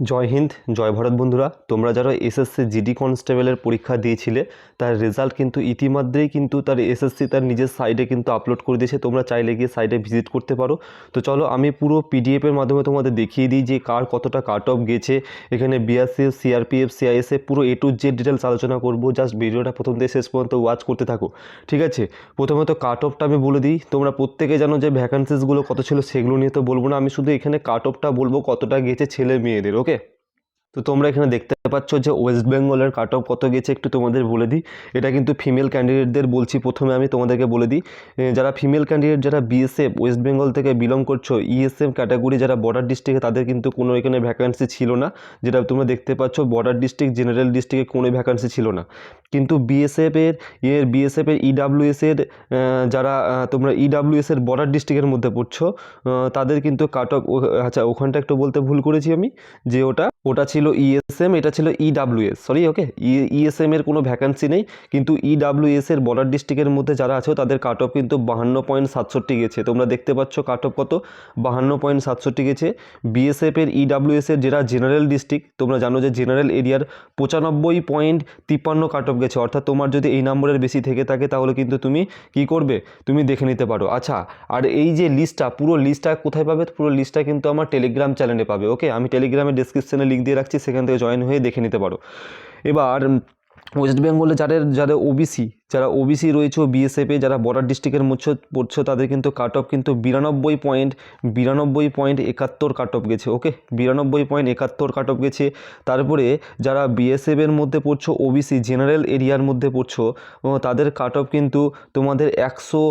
জয় হিন্দ, জয় ভারত বন্ধুরা। তোমরা যারা এসএসসি জিডি কনস্টেবলের পরীক্ষা দিয়েছিলে, তার রেজাল্ট কিন্তু ইতিমধ্যেই কিন্তু তার এসএসসি তার নিজের সাইডে কিন্তু আপলোড করে দিয়েছে। তোমরা চাইলে গিয়ে সাইডে ভিজিট করতে পারো। তো চলো, আমি পুরো পিডিএফের মাধ্যমে তোমাদের দেখিয়ে দিই যে কার কতটা কাট অফ গেছে। এখানে বিআরসি সিআরপিএফ সিআইএসএফ পুরো এ টু জেড ডিটেলস আলোচনা করব। জাস্ট ভিডিওটা প্রথম থেকে শেষ পর্যন্ত ওয়াচ করতে থাকো। ঠিক আছে? প্রথমত কাট অফটা আমি বলে দিই। তোমরা প্রত্যেকে জানো যে ভ্যাকান্সিসগুলো কত ছিল সেগুলো নিয়ে তো বলব না। আমি শুধু এখানে কাট অফটা বলব, কতটা গেছে ছেলে মেয়েদের ওকে তো তোমরা এখানে দেখতে পাচ্ছ যে ওয়েস্ট বেঙ্গলের কাট অফ কত গেছে একটু তোমাদের বলে দিই। এটা কিন্তু ফিমেল ক্যান্ডিডেটদের বলছি প্রথমে আমি তোমাদেরকে বলে দিই। যারা ফিমেল ক্যান্ডিডেট যারা বিএসএফ ওয়েস্ট বেঙ্গল থেকে বিলং করছ ইএসএম ক্যাটাগরি যারা বর্ডার ডিস্ট্রিক্টে তাদের কিন্তু কোনো এখানে ভ্যাকান্সি ছিল না। যেটা তোমরা দেখতে পাচ্ছ বর্ডার ডিস্ট্রিক্ট জেনারেল ডিস্ট্রিক্টে কোনো ভ্যাকান্সি ছিল না। কিন্তু বিএসএফের এর বিএসএফের ইডাব্লিউএসের যারা আহ, তোমরা ইডাব্লিউএসের বর্ডার ডিস্ট্রিক্টের মধ্যে পড়ছো তাদের কিন্তু কাট অফ আচ্ছা ওখানটা একটু বলতে ভুল করেছি আমি যে ওটা ওটা ছিল ইএসএম এটা ছিল ইডাব্লিউএস সরি ওকে ইএসএম এর কোনো ভ্যাকান্সি নেই, কিন্তু ইডাব্লিউএস এর বর্ডার ডিস্ট্রিক্টের মধ্যে যারা আছে, তাদের কাট অফ কিন্তু বাহান্ন পয়েন্ট সাতষট্টি গেছে। তোমরা দেখতে পাচ্ছ কাট অফ কত? বাহান্ন পয়েন্ট সাতষট্টি গেছে। বিএসএফ এর ইডাব্লিউএস এর যেটা জেনারেল ডিস্ট্রিক্ট তোমরা জানো যে জেনারেল এরিয়ার পঁচানব্বই পয়েন্ট তিপ্পান্ন কাট অফ গেছে। অর্থাৎ তোমার যদি এই নম্বরের বেশি থেকে থাকে, তাহলে কিন্তু তুমি কি করবে? তুমি দেখে নিতে পারো। আচ্ছা আর এই যে লিস্টটা পুরো লিস্টটা কোথায় পাবে? পুরো লিস্টটা কিন্তু আমার টেলিগ্রাম চ্যানেলে পাবে ওকে আমি টেলিগ্রামের ডিসক্রিপশনে লিঙ্ক দিয়ে রাখছি, সেখান থেকে জয়েন হয়ে দেখে নিতে পারো। এবার ওয়েস্ট বেঙ্গলে যাদের যাদের ওবিসি যারা ওবিসি রয়েছে বিএসএফে যারা বর্ডার ডিস্ট্রিক্টের মধ্যে পড়ছো, তাদের কিন্তু কাট অফ কিন্তু বিরানব্বই পয়েন্ট বিরানব্বই পয়েন্ট একাত্তর কাট অফ গেছে ওকে বিরানব্বই পয়েন্ট একাত্তর কাট অফ গেছে। তারপরে যারা বিএসএফের মধ্যে পড়ছো ওবিসি জেনারেল এরিয়ার মধ্যে পড়ছো তাদের কাট অফ কিন্তু তোমাদের একশো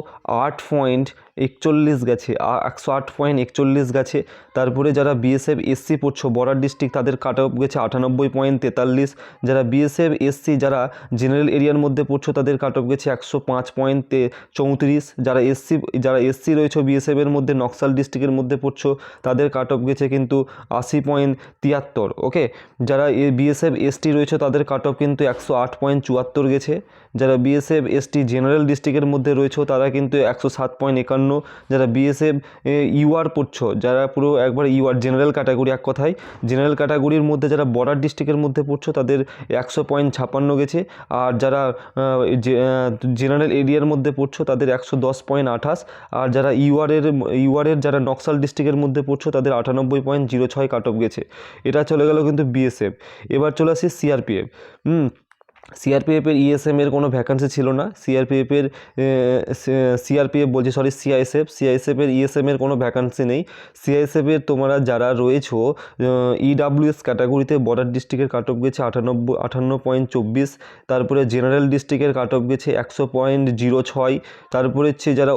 আট পয়েন্ট একচল্লিশ গেছে একশো আট পয়েন্ট একচল্লিশ গেছে। তারপরে যারা বিএসএফ এসসি পড়ছো বর্ডার ডিস্ট্রিক্ট তাদের কাট অফ গেছে আটানব্বই পয়েন্ট তেতাল্লিশ। যারা বিএসএফ এসসি যারা জেনারেল এরিয়ার মধ্যে পড়ছো, তাদের কাট অফ গেছে একশো পাঁচ পয়েন্ট চৌত্রিশ। যারা এসসি যারা এসসি রয়েছে বিএসএফের মধ্যে নকশাল ডিস্ট্রিক্টের মধ্যে পড়ছো, তাদের কাট অফ গেছে কিন্তু আশি পয়েন্ট তিয়াত্তর ওকে যারা বিএসএফ এসটি রয়েছে, তাদের কাট অফ কিন্তু একশো আট পয়েন্ট চুয়াত্তর গেছে। যারা বিএসএফ এসটি জেনারেল ডিস্ট্রিক্টের মধ্যে রয়েছে, তারা কিন্তু একশো সাত পয়েন্ট একান্ন। যারা বিএসএফ ইউআর পড়ছো, যারা পুরো একবার ইউআর জেনারেল ক্যাটাগরি এক কথায় জেনারেল ক্যাটাগরির মধ্যে যারা বর্ডার ডিস্ট্রিক্টের মধ্যে পড়ছো, তাদের একশো পয়েন্ট ছাপান্ন গেছে। আর যারা জেনারেল এরিয়ার মধ্যে পড়ছো, তাদের একশো দশ পয়েন্ট আঠাশ। আর যারা ইউআরের ইউআরের যারা নকশাল ডিস্ট্রিক্টের মধ্যে পড়ছো, তাদের আটানব্বই পয়েন্ট জিরো ছয় কাট অফ গেছে। এটা চলে গেল কিন্তু বিএসএফ এবার চলে আসি সিআরপিএফ হুম সিআরপিএফের ইএসএম এর কোনো ভ্যাকান্সি ছিল না। সিআরপিএফের সিআরপিএফ বলছি সরি সিআইএসএফ সিআইএসএফের ইএসএম এর কোনো ভ্যাকান্সি নেই। সিআইএসএফের তোমরা যারা রয়েছো ইডাব্লিউএস ক্যাটাগরিতে বর্ডার ডিস্ট্রিক্টের কাট অফ গেছে আটানব্বই, আটান্ন পয়েন্ট চব্বিশ। তারপরে জেনারেল ডিস্ট্রিক্টের কাট অফ গেছে একশো পয়েন্ট জিরো ছয়। তারপরে হচ্ছে যারা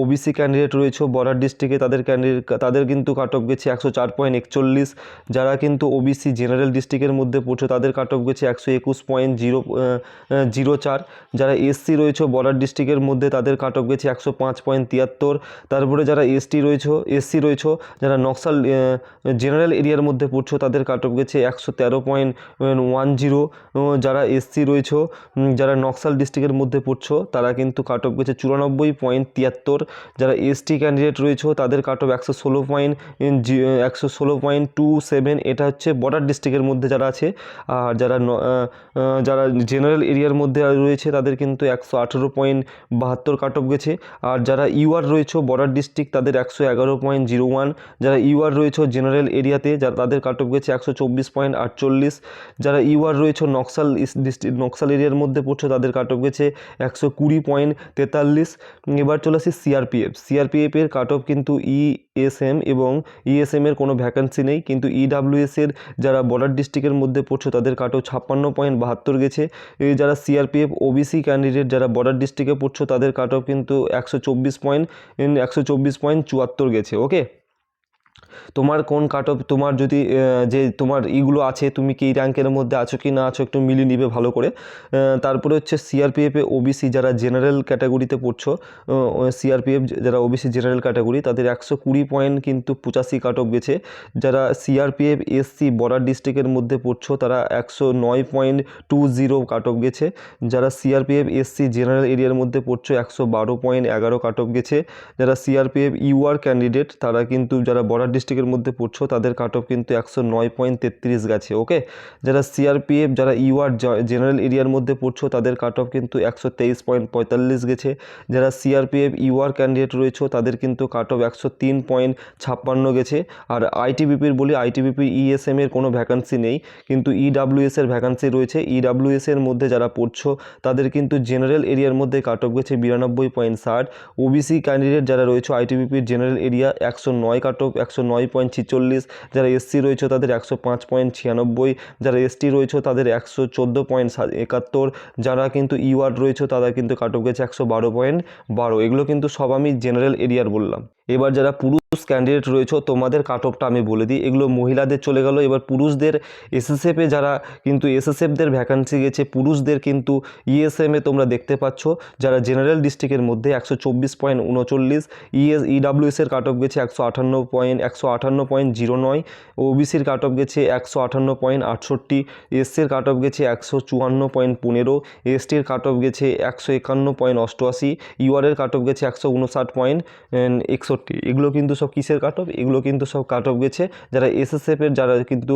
ওবিসি ক্যান্ডিডেট রয়েছে বর্ডার ডিস্ট্রিক্টে তাদের ক্যান্ডিডেট তাদের কিন্তু কাট অফ গেছে একশো চার পয়েন্ট একচল্লিশ। যারা কিন্তু ওবিসি জেনারেল ডিস্ট্রিক্টের মধ্যে পড়ছে, তাদের কাট অফ গেছে একশো একুশ পয়েন্ট জিরো জিরো চার। যারা এসসি রয়েছে বর্ডার ডিস্ট্রিক্টের মধ্যে, তাদের কাট অফ গেছে একশো পাঁচ পয়েন্ট তিয়াত্তর। তারপরে যারা এসটি রয়েছে, এসসি রয়েছে, যারা নকশাল জেনারেল এরিয়ার মধ্যে পড়ছো, তাদের কাট অফ গেছে একশো তেরো পয়েন্ট ওয়ান জিরো যারা এসসি রয়েছে যারা নকশাল ডিস্ট্রিক্টের মধ্যে পড়ছো, তারা কিন্তু কাট গেছে চুরানব্বই পয়েন্ট তিয়াত্তর। যারা এসটি ক্যান্ডিডেট রয়েছে, তাদের কাট একশো ষোলো পয়েন্ট একশো ষোলো পয়েন্ট টু সেভেন এটা হচ্ছে বর্ডার ডিস্ট্রিক্টের মধ্যে যারা আছে, আর যারা যারা জেনারেল এরিয়ার মধ্যে রয়েছে, তাদের কিন্তু একশো আঠেরো পয়েন্ট বাহাত্তর কাট অফ গেছে। আর যারা ইউআর রয়েছে বর্ডার ডিস্ট্রিক্ট তাদের একশো এগারো পয়েন্ট জিরো ওয়ান। যারা ইউআর রয়েছে জেনারেল এরিয়াতে, যারা তাদের কাট অফ গেছে একশো চব্বিশ পয়েন্ট আটচল্লিশ। যারা ইউআর রয়েছে নকশাল ডিস্ট্রিক্ট নকশাল এরিয়ার মধ্যে পড়ছে, তাদের কাট অফ গেছে একশো কুড়ি পয়েন্ট তেতাল্লিশ। এবার চলে আসি সিআরপিএফ সিআরপিএফের কাট অফ কিন্তু ইএসএম এবং ইএসএম এর কোনো ভ্যাকান্সি নেই। কিন্তু ইডাব্লিউএস এর যারা বর্ডার ডিস্ট্রিক্টের মধ্যে পড়ছে, তাদের কাট অফ ছাপ্পান্ন পয়েন্ট বাহাত্তর গেছে। এই যারা সিআরপিএফ ওবিসি ক্যান্ডিডেট যারা বর্ডার ডিস্ট্রিক্টে পড়ছো, তাদের কাট অফ কিন্তু একশো চব্বিশ পয়েন্ট একশো চব্বিশ পয়েন্ট চুয়াত্তর গেছে ওকে তোমার কোন কাট অফ তোমার যদি যে তোমার ইগুলো আছে, তুমি কি র্যাঙ্কের মধ্যে আছো কি না আছো একটু মিলিয়ে নিবে ভালো করে। তারপরে হচ্ছে সিআরপিএফে ওবিসি যারা জেনারেল ক্যাটাগরিতে পড়ছো সিআরপিএফ যারা ওবিসি জেনারেল ক্যাটাগরি তাদের একশো কুড়ি পয়েন্ট কিন্তু পঁচাশি কাট অফ গেছে। যারা সিআরপিএফ এসসি বর্ডার ডিস্ট্রিক্টের মধ্যে পড়ছো, তারা একশো নয় point two zero cut off গেছে। যারা সিআরপিএফ এসসি জেনারেল এরিয়ার মধ্যে পড়ছো, একশো বারো পয়েন্ট এগারো কাট অফ গেছে। যারা সিআরপিএফ ইউআর ক্যান্ডিডেট তারা কিন্তু যারা বর্ডার ডিস্ট্রিক্টের মধ্যে পড়ছো, তাদের কাট অফ কিন্তু একশো নয় পয়েন্ট তেত্রিশ গেছে ওকে যারা সিআরপিএফ যারা ইউআর জেনারেল এরিয়ার মধ্যে পড়ছো, তাদের কাট অফ কিন্তু একশো তেইশ পয়েন্ট পঁয়তাল্লিশ গেছে। যারা সিআরপিএফ ইউআর ক্যান্ডিডেট রয়েছে, তাদের কিন্তু কাট অফ একশো তিন পয়েন্ট ছাপ্পান্ন গেছে। আর আইটিবিপির বলি আইটিবিপি ইএসএম এর কোনো ভ্যাকান্সি নেই, কিন্তু ইডাব্লিউএস এর ভ্যাকান্সি রয়েছে। ইডাব্লিউএস এর মধ্যে যারা পড়ছো, তাদের কিন্তু জেনারেল এরিয়ার মধ্যে কাট অফ গেছে বিরানব্বই পয়েন্ট ষাট। ওবিসি ক্যান্ডিডেট যারা রয়েছে আইটিবিপির জেনারেল এরিয়া একশো নয় কাট অফ একশো নয় পয়েন্ট ছিচল্লিশ, যারা এসসি রয়েছে তাদের একশো পাঁচ পয়েন্ট ছিয়ানব্বই, যারা এসটি রয়েছে তাদের একশো চোদ্দ পয়েন্ট একাত্তর, যারা কিন্তু ইওয়ার্ড রয়েছে তারা কিন্তু কাট অফ গেছে একশো বারো পয়েন্ট বারো। এগুলো কিন্তু সব আমি জেনারেল এরিয়ার বললাম। এবার যারা পুরুষ ক্যান্ডিডেট রয়েছে, তোমাদের কাট অফটা আমি বলে দিই। এগুলো মহিলাদের চলে গেল। এবার পুরুষদের এসএসএফে যারা কিন্তু এসএসএফদের ভ্যাকান্সি গেছে, পুরুষদের কিন্তু ইএসএমে তোমরা দেখতে পাচ্ছ। যারা জেনারেল ডিস্ট্রিক্টের মধ্যে একশো চব্বিশ পয়েন্ট উনচল্লিশ ইএস ইডাব্লিউএসের কাট অফ গেছে একশো আটান্ন পয়েন্ট, একশো আটান্ন পয়েন্ট জিরো নয় ওবিসির কাট অফ গেছে একশো আটান্ন পয়েন্ট আটষট্টি এসসির কাট অফ গেছে একশো চুয়ান্ন পয়েন্ট পনেরো এসটির কাট অফ গেছে একশো একান্ন পয়েন্ট অষ্টআশি ইউআরের কাট অফ গেছে একশো উনষাট পয়েন্ট একষট্টি এগুলো কিন্তু সব কিসের কাট অফ এগুলো কিন্তু সব কাট অফ গেছে যারা এসএসএফের যারা কিন্তু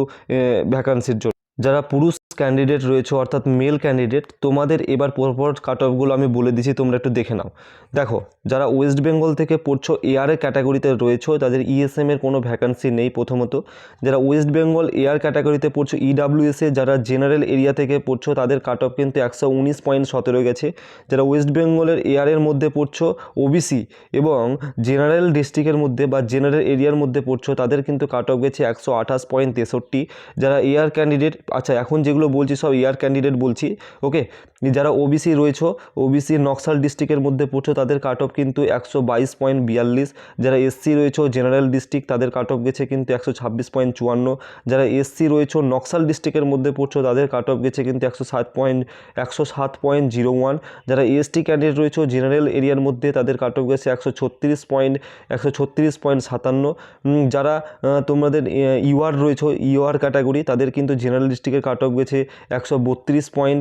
ভ্যাকান্সির জন্য। যারা পুরুষ ক্যান্ডিডেট রয়েছে, অর্থাৎ মেল ক্যান্ডিডেট তোমাদের এবার পরপর কাট অফগুলো আমি বলে দিচ্ছি, তোমরা একটু দেখে নাও। দেখো, যারা ওয়েস্ট বেঙ্গল থেকে পড়ছো এয়ার ক্যাটাগরিতে রয়েছে, তাদের ইএসএম এর কোনো ভ্যাকান্সি নেই প্রথমত। যারা ওয়েস্ট বেঙ্গল এয়ার ক্যাটাগরিতে পড়ছো ইডাব্লিউএসএ যারা জেনারেল এরিয়া থেকে পড়ছো, তাদের কাট অফ কিন্তু একশো উনিশ পয়েন্ট সতেরো গেছে। যারা ওয়েস্ট বেঙ্গলের এয়ারের মধ্যে পড়ছো ওবিসি এবং জেনারেল ডিস্ট্রিক্টের মধ্যে বা জেনারেল এরিয়ার মধ্যে পড়ছো, তাদের কিন্তু কাট অফ গেছে একশো আঠাশ পয়েন্ট তেষট্টি। যারা এয়ার ক্যান্ডিডেট আচ্ছা এখন যেগুলো বলছি সব এয়ার ক্যান্ডিডেট বলছি ওকে যারা ওবিসি রয়েছে ওবিসি নকশাল ডিস্ট্রিক্টের মধ্যে পড়ছো, তাদের কাট অফ কিন্তু একশো বাইশ পয়েন্ট বিয়াল্লিশ। যারা এসসি রয়েছে জেনারেল ডিস্ট্রিক্ট তাদের কাট অফ গেছে কিন্তু একশো ছাব্বিশ পয়েন্ট চুয়ান্ন। যারা এসসি রয়েছে নকশাল ডিস্ট্রিক্টের মধ্যে পড়ছো, তাদের কাট অফ গেছে কিন্তু একশো সাত পয়েন্ট, একশো সাত পয়েন্ট জিরো ওয়ান। যারা এসটি ক্যান্ডিডেট রয়েছে জেনারেল এরিয়ার মধ্যে, তাদের কাট অফ গেছে একশো ছত্রিশ পয়েন্ট, একশো ছত্রিশ পয়েন্ট সাতান্ন। যারা তোমাদের ইউআর রয়েছে ইউআর ক্যাটাগরি তাদের কিন্তু জেনারেল ডিস্ট্রিক্টের কাট অফ গেছে একশো বত্রিশ পয়েন্ট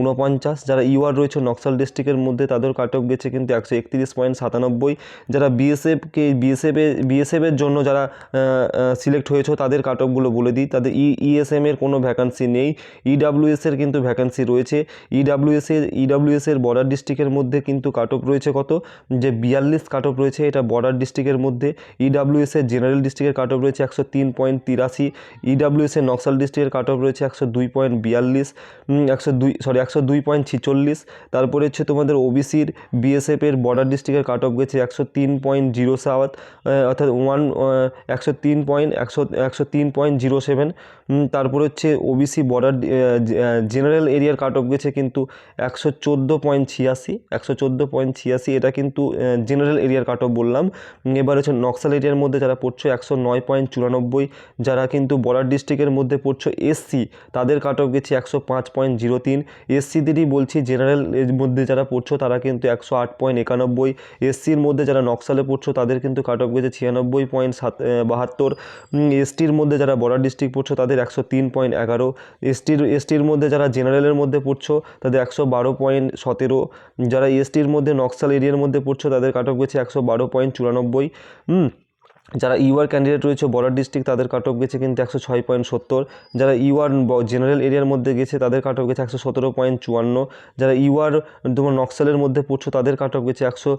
উনপঞ্চাশ। যারা ইউআর রয়েছে নকশাল ডিস্ট্রিক্টের মধ্যে তাদের কাট অফ গেছে কিন্তু একশো একত্রিশ পয়েন্ট সাতানব্বই। যারা বিএসএফকে, বিএসএফে, বিএসএফের জন্য যারা সিলেক্ট হয়েছে, তাদের কাট অফগুলো বলে দিই। তাদের ই ইএসএম এর কোনো ভ্যাকান্সি নেই। ইডাব্লিউএস এর কিন্তু ভ্যাকান্সি রয়েছে। ইডাব্লিউএস এর ইডাব্লিউএস বর্ডার ডিস্ট্রিক্টের মধ্যে কিন্তু কাট অফ রয়েছে কত? যে বিয়াল্লিশ কাট অফ রয়েছে, এটা বর্ডার ডিস্ট্রিক্টের মধ্যে। ইডাব্লিউএস এর জেনারেল ডিস্ট্রিক্টের কাট অফ রয়েছে একশো তিন পয়েন্ট তিরাশি। ইডাব্লিউএস এর নকশাল ডিস্ট্রিক্টের কাট অফ রয়েছে একশো দুই পয়েন্ট বিয়াল্লিশ একশো দুই সরি একশো দুই পয়েন্ট ছিচল্লিশ। তারপরে হচ্ছে তোমাদের ওবিসির বিএসএফের বর্ডার ডিস্ট্রিক্টের কাট অফ গেছে একশো তিন পয়েন্ট জিরো সাত অর্থাৎ ওয়ান একশো তিন পয়েন্ট, একশো একশো তিন পয়েন্ট জিরো সেভেন। তারপরে হচ্ছে ওবিসি বর্ডার জেনারেল এরিয়ার কাট অফ গেছে কিন্তু একশো চোদ্দ পয়েন্ট ছিয়াশি, একশো চোদ্দ পয়েন্ট ছিয়াশি। এটা কিন্তু জেনারেল এরিয়ার কাট অফ বললাম এবার হচ্ছে নকশাল এরিয়ার মধ্যে যারা পড়ছো একশো নয় পয়েন্ট চুরানব্বই, যারা কিন্তু বর্ডার ডিস্ট্রিক্টের মধ্যে পড়ছো এসসি, তাদের কাট অফ গেছে একশো পাঁচ পয়েন্ট জিরো তিন। এসসিদেরই বলছি জেনারেল এর মধ্যে যারা পড়ছো তারা কিন্তু একশো আট পয়েন্ট একানব্বই। এসসির মধ্যে যারা নকশালে পড়ছো তাদের কিন্তু কাট অফ গেছে ছিয়ানব্বই পয়েন্ট সাত বাহাত্তর। এসটির মধ্যে যারা বর্ডার ডিস্ট্রিক্ট পড়ছো তাদের একশো তিন পয়েন্ট এগারো। এসটির এসটির মধ্যে যারা জেনারেলের মধ্যে পড়ছো তাদের একশো বারো পয়েন্ট সতেরো। যারা এসটির মধ্যে নকশাল এরিয়ার মধ্যে পড়ছো তাদের কাট অফ গেছে একশো বারো পয়েন্ট চুরানব্বই। হুম যারা ইউআর ক্যান্ডিডেট রয়েছে বর্ডার ডিস্ট্রিক্ট তাদের কাট অফ গেছে কিন্তু একশো ছয় পয়েন্ট সত্তর। যারা ইউআর জেনারেল এরিয়ার মধ্যে গেছে, তাদের কাট অফ গেছে একশো সতেরো পয়েন্ট চুয়ান্ন। যারা ইউআর তোমার নকশালের মধ্যে পড়ছো, তাদের কাট অফ গেছে একশো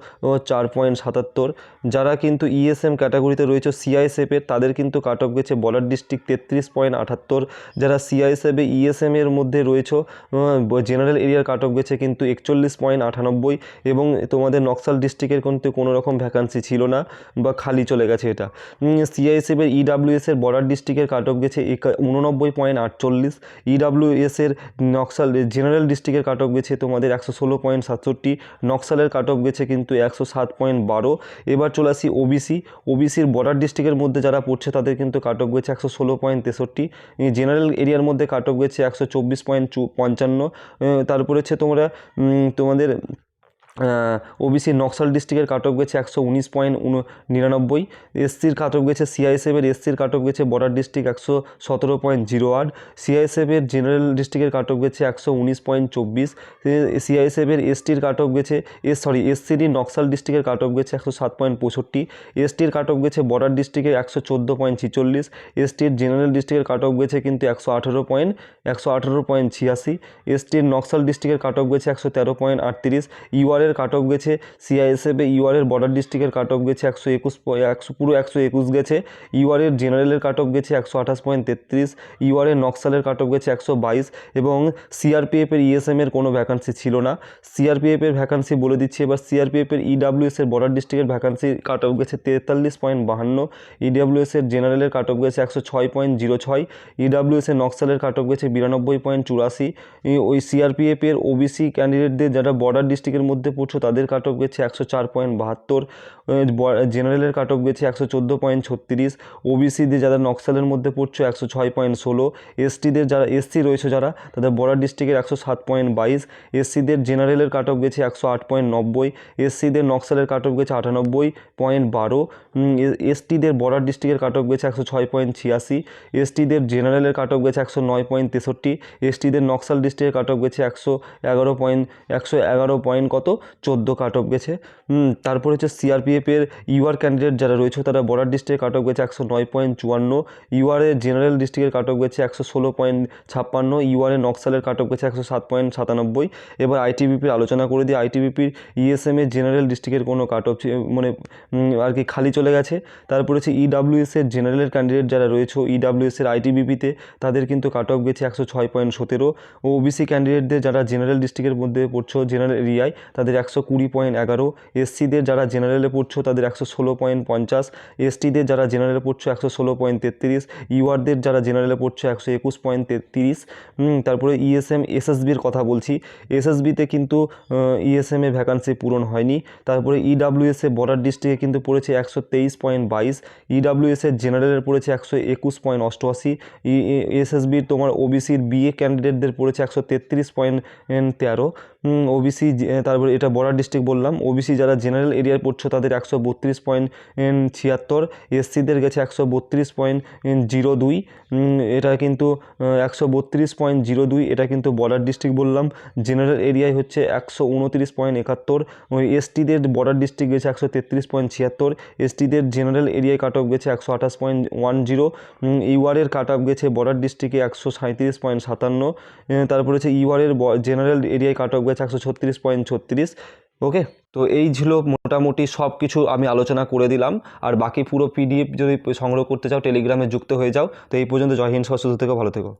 চার পয়েন্ট সাতাত্তর। যারা কিন্তু ইএসএম ক্যাটাগরিতে রয়েছে সিআইএসএফের তাদের কিন্তু কাট অফ গেছে বর্ডার ডিস্ট্রিক্ট তেত্রিশ পয়েন্ট আটাত্তর। যারা সিআইএসএফে ইএসএম এর মধ্যে রয়েছে জেনারেল এরিয়ার কাট অফ গেছে কিন্তু একচল্লিশ পয়েন্ট আটানব্বই। এবং তোমাদের নকশাল ডিস্ট্রিক্টের কিন্তু কোনো রকম ভ্যাকান্সি ছিল না বা খালি চলে গেছে। এটা। সিআইএসএফের ইডাব্লিউএস এর বর্ডার ডিস্ট্রিক্টের কাট অফ গেছে উননব্বই পয়েন্ট আটচল্লিশ। ইডাব্লিউএস এর নকশাল জেনারেল ডিস্ট্রিক্টের কাট অফ গেছে তোমাদের একশো ষোলো পয়েন্ট সাতষট্টি। নকশালের কাট অফ গেছে কিন্তু একশো সাত পয়েন্ট বারো। এবার চলে আসি ওবিসি ওবিসির বর্ডার ডিস্ট্রিক্টের মধ্যে যারা পড়ছে তাদের কিন্তু কাট অফ গেছে একশো ষোলো পয়েন্ট তেষট্টি। জেনারেল এরিয়ার মধ্যে কাট অফ গেছে একশো চব্বিশ পয়েন্ট পঞ্চান্ন। তারপরে হচ্ছে তোমরা তোমাদের ওবিসি নকশাল ডিস্ট্রিক্টের কাট অফ গেছে একশো উনিশ পয়েন্ট উন, নিরানব্বই। এসসির কাট অফ গেছে সিআইএসএফের এসসির কাট অফ গেছে বর্ডার ডিস্ট্রিক্ট একশো সতেরো পয়েন্ট জিরো আট। সিআইএসএফের জেনারেল ডিস্ট্রিক্টের কাট অফ গেছে একশো উনিশ পয়েন্ট চব্বিশ। সিআইএসএফের এসটির কাট অফ গেছে এস সরি এসসিডি নকশাল ডিস্ট্রিক্টের কাট অফ গেছে একশো সাত পয়েন্ট পঁয়ষট্টি। এসটির কাট অফ গেছে বর্ডার ডিস্ট্রিক্টে একশো চোদ্দ পয়েন্ট ছিচল্লিশ। এসটির জেনারেল ডিস্ট্রিক্টের কাট অফ গেছে কিন্তু একশো আঠেরো পয়েন্ট, একশো আঠেরো পয়েন্ট ছিয়াশি। এসটির নকশাল ডিস্ট্রিক্টের কাট অফ গেছে একশো তেরো পয়েন্ট আটত্রিশ। ইউআরের কাট অফ গেছে সিআইএসএফে ইউআরের বর্ডার ডিস্ট্রিক্টের কাট অফ গেছে একশো একুশ একশো পুরো একশো একুশ গেছে। ইউআরের জেনারেলের কাট অফ গেছে একশো আঠাশ পয়েন্ট তেত্রিশ ইউআরের নকশালের কাট অফ গেছে একশো বাইশ এবং সিআরপিএফের ইএসএমের কোনো ভ্যাকান্সি ছিল না। সিআরপিএফের ভ্যাকান্সি বলে দিচ্ছি, এবার সিআরপিএফের ইডাব্লিউএসের বর্ডার ডিস্ট্রিক্টের ভ্যাকান্সি কাট অফ গেছে তেতাল্লিশ পয়েন্ট বাহান্ন ইডাব্লিউএসের জেনারেলের কাট অফ গেছে একশো ছয় পয়েন্ট জিরো ছয় ইডাব্লিউএসের নকশালের কাট অফ গেছে বিরানব্বই পয়েন্ট চুরাশি। ওই সিআরপিএফের ওবিসি ক্যান্ডিডেটদের যারা বর্ডার ডিস্ট্রিক্টের মধ্যে পড়ছো, তাদের কাট অফ গেছে একশো চার পয়েন্ট বাহাত্তর জেনারেলের কাট অফ গেছে একশো চোদ্দ পয়েন্ট ছত্রিশ ওবিসিদের যারা নকশালের মধ্যে পড়ছো একশো ছয় পয়েন্ট ষোলো এসটিদের যারা এসসি রয়েছে যারা, তাদের বর্ডার ডিস্ট্রিক্টের একশো সাত পয়েন্ট বাইশ এসসিদের জেনারেলের কাট অফ গেছে একশো আট পয়েন্ট নব্বই এসসিদের নকশালের কাট অফ গেছে আটানব্বই পয়েন্ট বারো এসটিদের বর্ডার ডিস্ট্রিক্টের কাট অফ গেছে একশো ছয় পয়েন্ট ছিয়াশি এসটিদের জেনারেলের কাট অফ গেছে একশো নয় পয়েন্ট তেষট্টি এসটিদের নকশাল ডিস্ট্রিক্টের কাট অফ গেছে একশো এগারো পয়েন্ট একশো এগারো পয়েন্ট কত? চোদ্দ কাট অফ গেছে। তারপরে হচ্ছে সিআরপিএফের ইউআর ক্যান্ডিডেট যারা রয়েছে, তারা বর্ডার ডিস্ট্রিক্টের কাট অফ গেছে একশো নয় পয়েন্ট চুয়ান্ন ইউআরের জেনারেল ডিস্ট্রিক্টের কাট অফ গেছে একশো ষোলো পয়েন্ট ছাপ্পান্ন ইউআরের নকশালের কাট অফ গেছে একশো সাত পয়েন্ট সাতানব্বই। এবার আইটিবিপির আলোচনা করে দিই। আইটিবিপির ইএসএম এর জেনারেল ডিস্ট্রিক্টের কোনো কাট অফ মানে আর কি খালি চলে গেছে। তারপরে হচ্ছে ইডাব্লিউএস এর জেনারেল ক্যান্ডিডেট যারা রয়েছে ইডাব্লিউএস এর আইটিবিপিতে তাদের কিন্তু কাট অফ গেছে একশো ছয় পয়েন্ট সতেরো। ও ওবিসি ক্যান্ডিডেটদের যারা জেনারেল ডিস্ট্রিক্টের মধ্যে পড়ছো জেনারেল এরিয়ায় তাদের একশো কুড়ি পয়েন্ট এগারো। এসসিদের যারা জেনারেলে পড়ছো, তাদের একশো ষোলো পয়েন্ট পঞ্চাশ, এসটিদের যারা জেনারেলে পড়ছো, একশো ষোলো পয়েন্ট তেত্রিশ, ইউআরদের যারা জেনারেলে পড়ছো, একশো একুশ পয়েন্ট তেত্রিশ তারপরে ইএসএম, এসএসবির কথা বলছি। এসএসবিতে কিন্তু ইএসএম ভ্যাকান্সি পূরণ হয়নি। তারপরে ইডাব্লিউএস এ বর্ডার ডিস্ট্রিক্টে কিন্তু পড়েছে একশো তেইশ পয়েন্ট বাইশ ইডাব্লিউএস এর জেনারেলের পড়েছে একশো একুশ পয়েন্ট অষ্টআশি এসএসবির তোমার ওবিসির বিএ ক্যান্ডিডেটদের পড়েছে একশো তেত্রিশ পয়েন্ট তেরো ওবিসি, তারপরে এটা বর্ডার ডিস্ট্রিক্ট বললাম, ওবিসি যারা জেনারেল এরিয়ায় পড়ছো তাদের একশো বত্রিশ পয়েন্ট ছিয়াত্তর এসসিদের গেছে একশো বত্রিশ পয়েন্ট জিরো দুই এটা কিন্তু একশো বত্রিশ পয়েন্ট জিরো দুই, এটা কিন্তু বর্ডার ডিস্ট্রিক্ট বললাম। জেনারেল এরিয়ায় হচ্ছে একশো উনত্রিশ পয়েন্ট একাত্তর এসটিদের বর্ডার ডিস্ট্রিক্ট গেছে একশো তেত্রিশ পয়েন্ট ছিয়াত্তর এসটিদের জেনারেল এরিয়ায় কাট অফ গেছে একশো আঠাশ পয়েন্ট ওয়ান জিরো ইউআরের কাট অফ গেছে বর্ডার ডিস্ট্রিক্টে একশো সাঁত্রিশ পয়েন্ট সাতান্ন তারপরে হচ্ছে ইউআরের জেনারেল এরিয়ায় কাট অফ গেছে একশো ছত্রিশ পয়েন্ট ছত্রিশ ওকে তো এই ছিল মোটামুটি সব কিছু আমি আলোচনা করে দিলাম। আর বাকি পুরো পিডিএফ যদি সংগ্রহ করতে চাও টেলিগ্রামে যুক্ত হয়ে যাও। তো এই পর্যন্ত জয় হিন্দ সরস্বতী থেকে, ভালো থেকো।